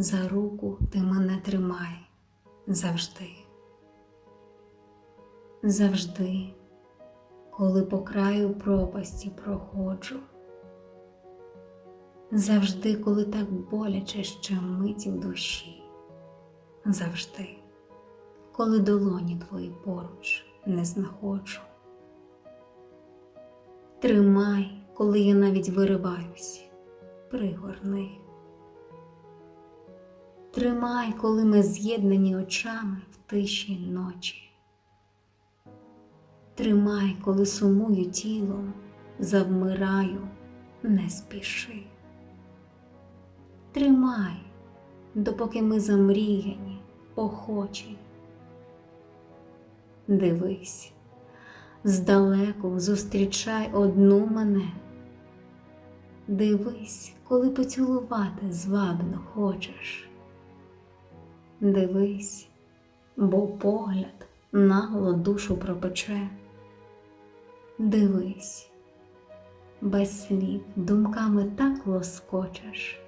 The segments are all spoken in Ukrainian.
За руку ти мене тримай завжди. Завжди, коли по краю пропасті проходжу. Завжди, коли так боляче ще мить в душі. Завжди, коли долоні твої поруч не знаходжу. Тримай, коли я навіть вириваюсь, пригорни. Тримай, коли ми з'єднані очами в тиші ночі. Тримай, коли сумую тілом, завмираю, не спіши. Тримай, допоки ми замріяні, охочі. Дивись, здалеку зустрічай одну мене. Дивись, коли поцілувати звабно хочеш. Дивись, бо погляд нагло душу пропече. Дивись, без слів думками так лоскочеш.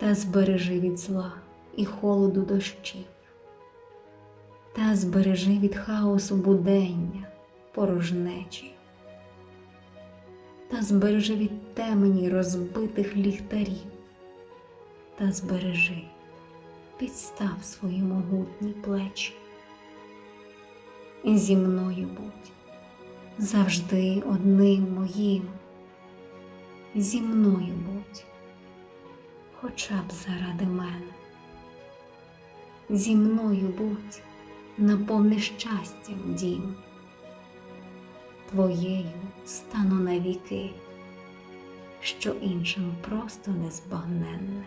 Та збережи від зла і холоду дощів, та збережи від хаосу будення, порожнечі, та збережи від темені розбитих ліхтарів, та збережи, підстав свої могутні плечі. І зі мною будь завжди одним моїм, зі мною будь хоча б заради мене. Зі мною будь наповни щастям дім, твоєю стану навіки, що іншим просто незбагненне.